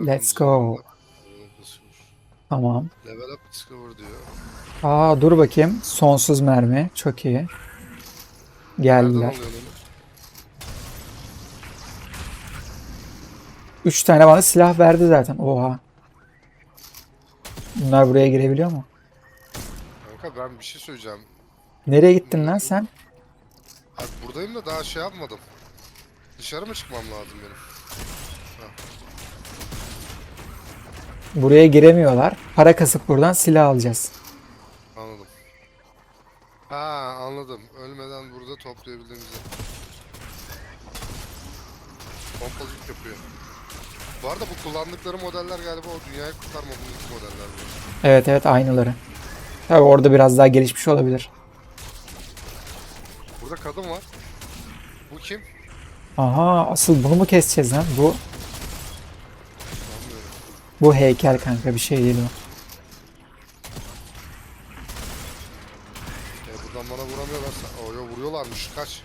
Let's go. Tamam. Level up discover diyor. Aa dur bakayım. Sonsuz mermi. Çok iyi. Geldiler. 3 tane bana silah verdi zaten. Oha. Bunlar buraya girebiliyor mu? Kanka ben bir şey söyleyeceğim. Nereye gittin lan sen? Abi buradayım da daha şey yapmadım. Dışarı mı çıkmam lazım benim? Buraya giremiyorlar. Para kasıp buradan silah alacağız. Anladım. Ha anladım. Ölmeden burada toplayabildiğimizi. Pompacık yapıyor. Bu arada bu kullandıkları modeller galiba o dünyayı kurtarma bu modeller. Evet evet aynıları. Tabi orada biraz daha gelişmiş olabilir. Burada kadın var. Bu kim? Aha asıl bunu mu keseceğiz lan? Bu. Bu heykel kanka bir şey değil o. E, buradan bana vuramıyorlarsa. Oo yo vuruyorlarmış. Kaç.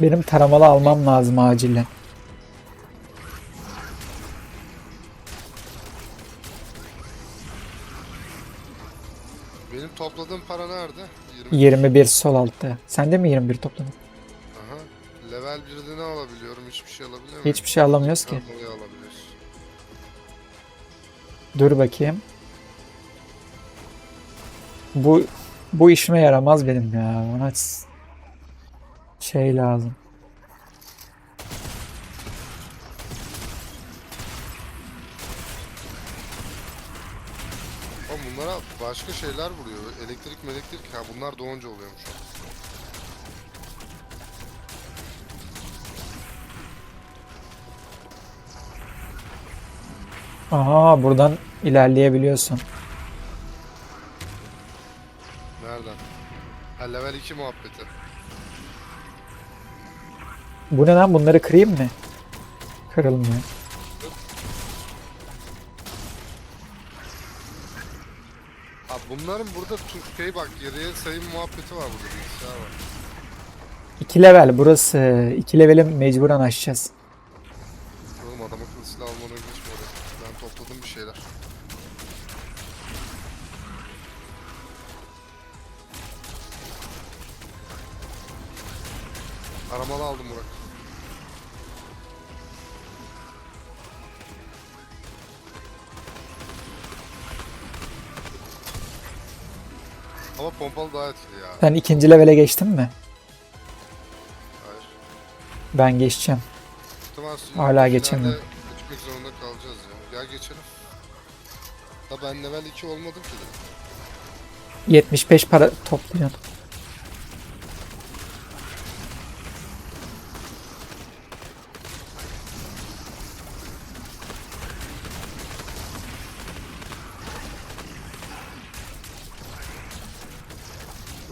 Benim taramalı almam lazım acilen. Benim topladığım para nerede? 20. 21 sol altta. Sen de mi 21 topladın? Aha. Level 1'de ne alabiliyorum? Hiçbir şey alabiliyor muyum? Hiçbir şey alamıyoruz ki. Tarmalıyı alabiliyoruz. Dur bakayım. Bu bu işime yaramaz benim ya. Bana şey lazım. Ama bunlara başka şeyler vuruyor. Elektrik elektrik. Ha bunlar doğunca oluyormuş. Aha buradan ilerleyebiliyorsun. Nereden? Ha level 2 muhabbeti. Bu ne lan bunları kırayım mı? Kırılmıyor. Ha bunların burada tu- şey bak geriye sayım muhabbeti var burada bilgisayar var. 2 level burası. 2 leveli mecburen aşacağız. Aramalı aldım Burak. Ama pompalı daha etkili ya. Sen ikinci levele geçtin mi? Hayır. Ben geçeceğim. Muhtemelen Hala geçemiyorum. Geçmek zorunda kalacağız ya. Gel geçelim. Da ben level 2 olmadım ki de. 75 para topluyorsun.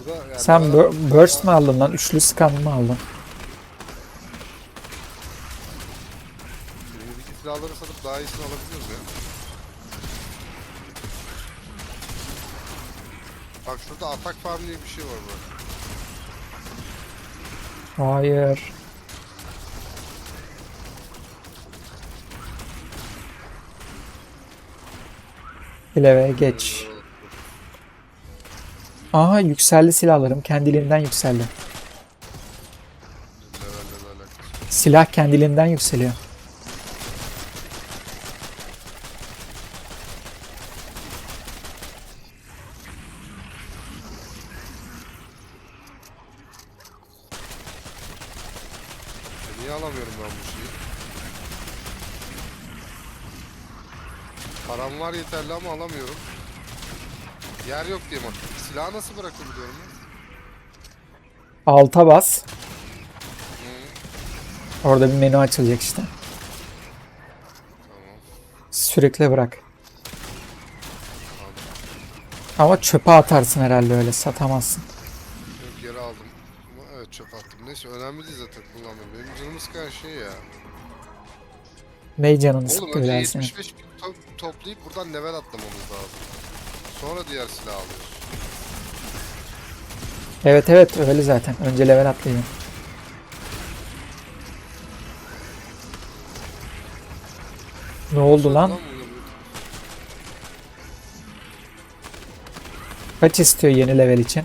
Burada yani Sen bur- burst mı aldın lan? Üçlü scan mı aldın? Elimizdeki silahları satıp daha iyisini alabiliyoruz ya. Bak şurada atak farm diye bir şey var bak. Hayır. Bir leveye geç. Aha yükseldi silahlarım. Kendiliğinden yükseldi. Silah kendiliğinden yükseliyor. E niye alamıyorum ben bu şeyi? Param var yeterli ama alamıyorum. Yer yok diye bak. Silahı nasıl bırakabiliyorum? Alta bas. Orada bir menü açılacak işte. Sürükle bırak. Ama çöpe atarsın herhalde öyle satamazsın. Yok geri aldım. Evet çöp attım. Neyse önemli değil zaten kullanmıyorum. Benim canımı sıkan şey ya. Ney canını Oğlum sıktı önce dersin. 75 bin to- toplayıp buradan level atlamamız lazım. Sonra diğer silah alıyoruz. Evet evet öyle zaten. Önce level atlayacaksın. Ne oldu lan? Kaç istiyor yeni level için?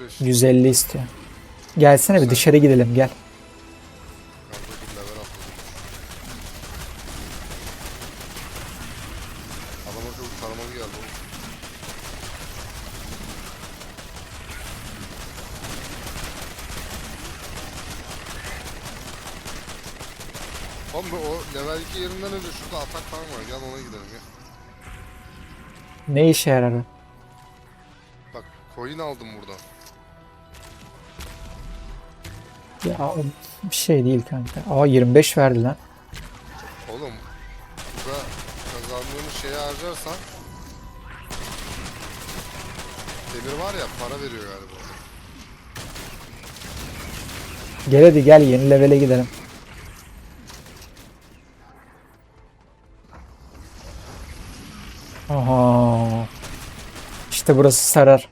75. 150 istiyor. Gelsene bir dışarı gidelim gel. Kanka bir level atladım. Adam akıllı taramalı geldi oğlum. Oğlum bu o level 2 yerinden önce şurada atak falan var. Gel ona gidelim ya. Ne işe yarar o? Bak coin aldım buradan. Ya o bir şey değil kanka. Aa 25 verdi lan. Oğlum burada kazandığımız şeyi harcarsan Demir var ya para veriyor galiba. Gel hadi gel yeni levele gidelim. Aha. İşte burası sarar.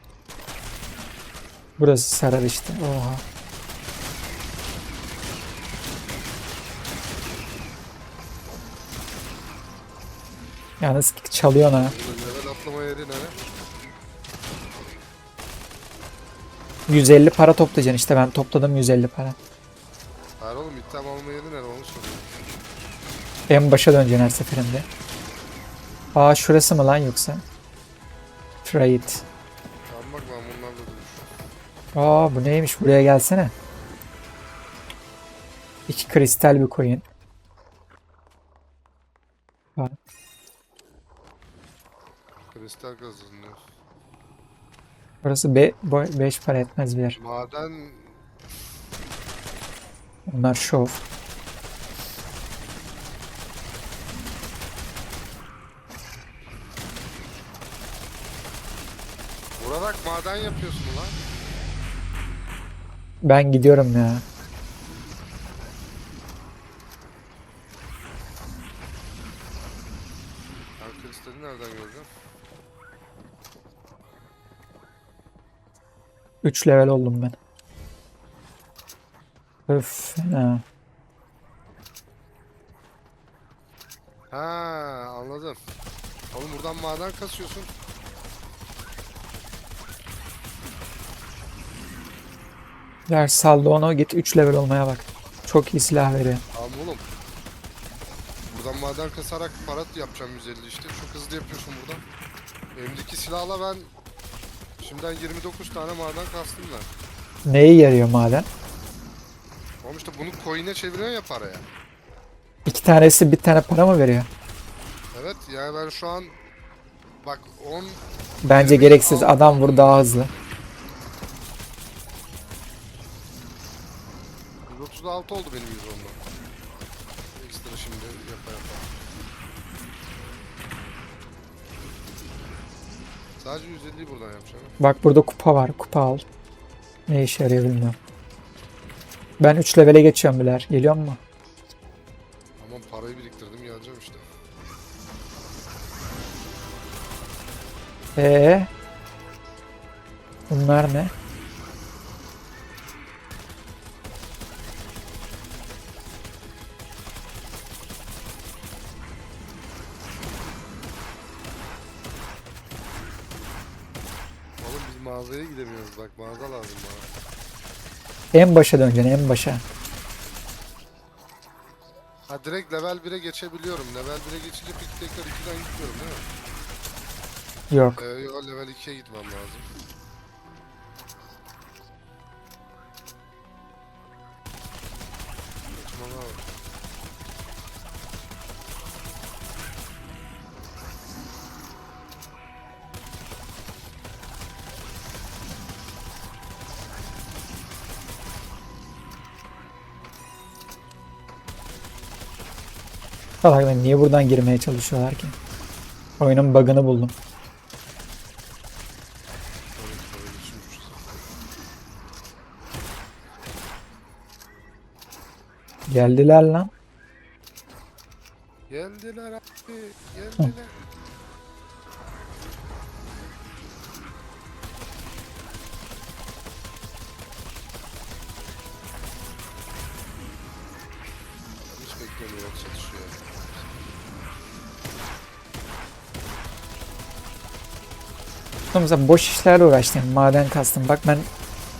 Burası sarar işte. Oha. Yalnız çalıyor ha. Burada level atlama yeri nere? 150 para toplayacaksın işte ben topladım 150 para. Hayır oğlum iddiam alma yeri nere onu soruyorum. En başa döneceksin her seferinde. Aa şurası mı lan yoksa? İt. Tamam bak ben bunlarla dövüşüyorum. Aa bu neymiş buraya gelsene. İki kristal bir koyun. Bak, Kristal kazanıyor. Burası 5 para etmez bir yer. Maden Bunlar şov. Vurarak maden yapıyorsun lan. Ben gidiyorum ya. Ben kristali nereden göreceğim? 3 level oldum ben. Öf fena. Ha anladım. Oğlum buradan maden kasıyorsun. Ver saldı onu git 3 level olmaya bak. Çok iyi silah veriyor. Tamam oğlum. Buradan maden kasarak para yapacağım 150 işte. Çok hızlı yapıyorsun buradan. Elimdeki silahla ben şimdiden 29 tane maden kastım ben. Neye yarıyor maden? Oğlum işte bunu coin'e çeviriyorsun ya paraya. İki tanesi bir tane para mı veriyor? Evet yani ben şu an bak 10 Bence gereksiz. Adam vur daha hızlı. 136 oldu benim 110'da. Ekstra şimdi yapa yapa. Sadece 150'yi buradan yapacağım. Bak burada kupa var. Kupa al. Ne işe yarıyor bilmiyorum. Ben 3 levele geçiyorum biler. Geliyor mu? Aman parayı biriktirdim geleceğim işte. Ee. Bunlar ne? Mağazaya gidemiyoruz bak mağaza lazım bana. En başa döneceksin en başa. Ha direkt level 1'e geçebiliyorum. Level 1'e geçince peki tekrar 2'den gitmiyorum değil mi? Yok. Ee, yo, level 2'ye gitmem lazım. Salak ben niye buradan girmeye çalışıyorlar ki? Oyunun bug'ını buldum. Geldiler lan. Geldiler abi, geldiler. Hiç beklemiyor çatışıyor. Oğlum Mesela boş işlerle uğraştım. Maden kastım. Bak ben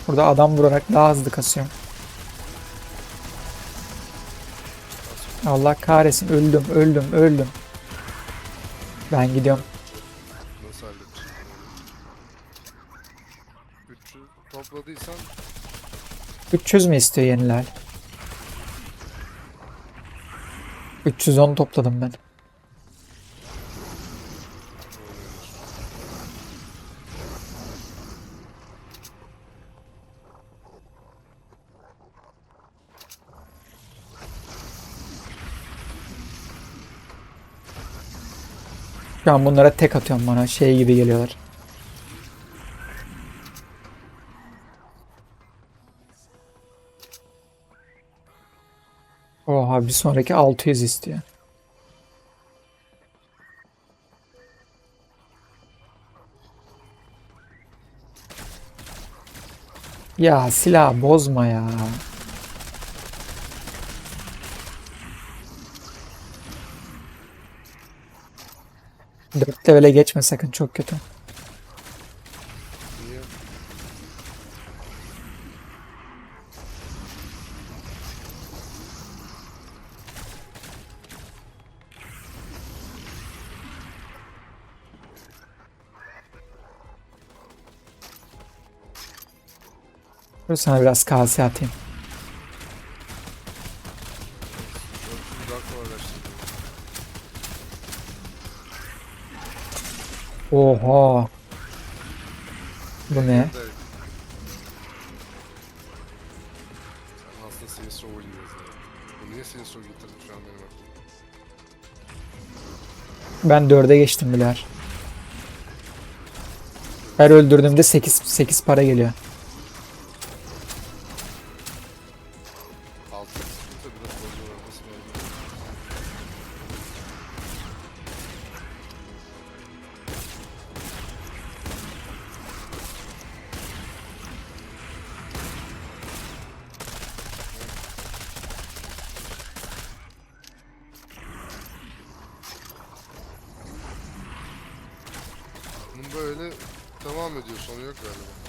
burada adam vurarak daha hızlı kasıyorum. Allah kahretsin. Öldüm, öldüm, öldüm. Ben gidiyorum. Nasıl halledeceğim? 300 topladıysan 300 mü istiyor yeniler? 310 topladım ben. Şu an bunlara tek atıyorum bana. Şey gibi geliyorlar. Oha bir sonraki 600 istiyor. Ya silah bozma ya. Dört levele geçme sakın çok kötü. Dur sana biraz kase atayım. Çok daha kolaylaştırdı. Oha. Bu? Ben dörde geçtim biler. Her öldürdüğümde 8 8 para geliyor. Böyle devam ediyor sonu yok galiba.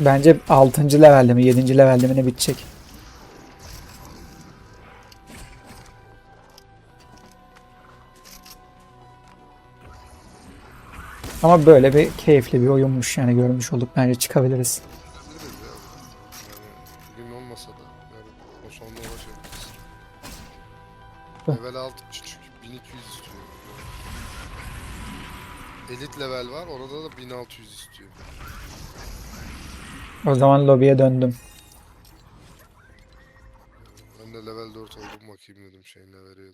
Bence 6. levelde mi 7. levelde mi ne bitecek. Ama böyle bir keyifli bir oyunmuş yani görmüş olduk bence çıkabiliriz. Biliriz ya. Yani bugün olmasa da yarın o sonunda ulaşabiliriz. Hı. Level 6 Elit level var orada da 1600 istiyor. O zaman lobiye döndüm. Ben de level 4 oldum bakayım dedim şeyin leveliyle.